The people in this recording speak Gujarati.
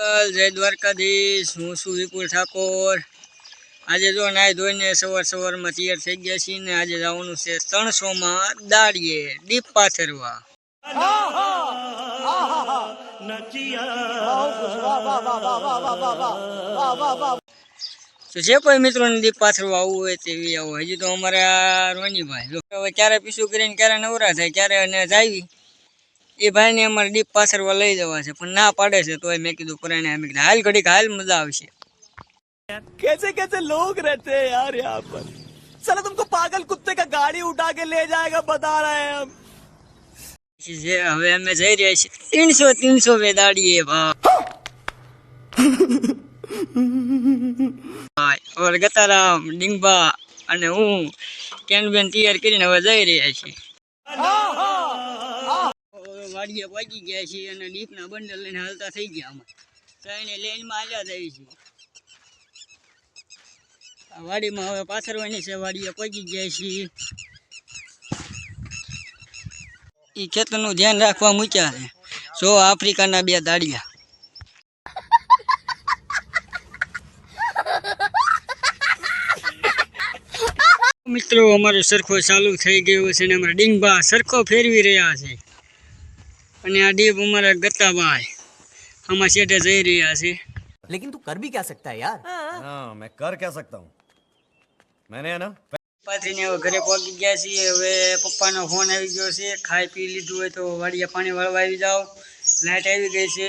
ગલ જય દ્વારકાધીશ, હું છું વિપુલ ઠાકોર. આજે જો નાય ધોઈને સવાર સવારમાં તૈયાર થઈ ગયા છીએ ને આજે જવાનું છે ત્રણસોમાં દાળીએ દીપ પાથરવા તો જે કોઈ મિત્રોને દીપ પાથરવા આવવું હોય તેવી આવું. હજી તો અમારા રોનીભાઈ. હવે ક્યારે પીસું કરીને ક્યારે નવરા થાય, ક્યારે અને જાવી એ ભાઈને અમારે દીપ પાથરવા લઈ જવા છે પણ ના પાડે છે તોય મેં કીધું પુરાણે મેં કીધું હાલ ઘડીક હાલ મજા આવશે कैसे कैसे लोग रहते हैं यार यहाँ पर साला तुमको पागल कुत्ते का गाड़ी उठा के ले जाएगा बता रहे हैं हम પછી જે હવે અમે જઈ રહ્યા છીએ ત્રણસો ત્રણસો બે દાડીએ ભાઈ ઓર ગતારામ ડીંગબા અને હું કેનબેન તૈયાર કરીને હવે જઈ રહ્યા છીએ હવે વાડીએ પહોંચી ગયા છીએ અને દીપના બંડલ લઈને હાલતા થઈ ગયા અમે. ત્રણે લેનમાં હાલ્યા થઈ છીએ. આ વાડીમાં હવે પાથરવાની છે, વાડીએ પહોંચી ગયા છીએ. એ ખેતરનું ધ્યાન રાખવા મૂક્યા છે. જો આફ્રિકાના બે દાડિયા. મિત્રો, અમારો સરખો ચાલુ થઈ ગયો છે અને અમારા ડીંગબા સરખો ફેરવી રહ્યા છે. અને આ ડીપ અમારા ગતાભાઈ આમાં શેઠે જઈ રહ્યા છે लेकिन तू कर भी क्या सकता है यार हाँ मैं कर क्या सकता हूँ मैंने है ना પાથરીને હવે ઘરે પહોંચી ગયા છીએ હવે પપ્પાનો ફોન આવી ગયો છે ખાઈ પી લીધું હોય તો વાડીએ પાણી વાળવા આવી જાઓ લાઈટ આવી ગઈ છે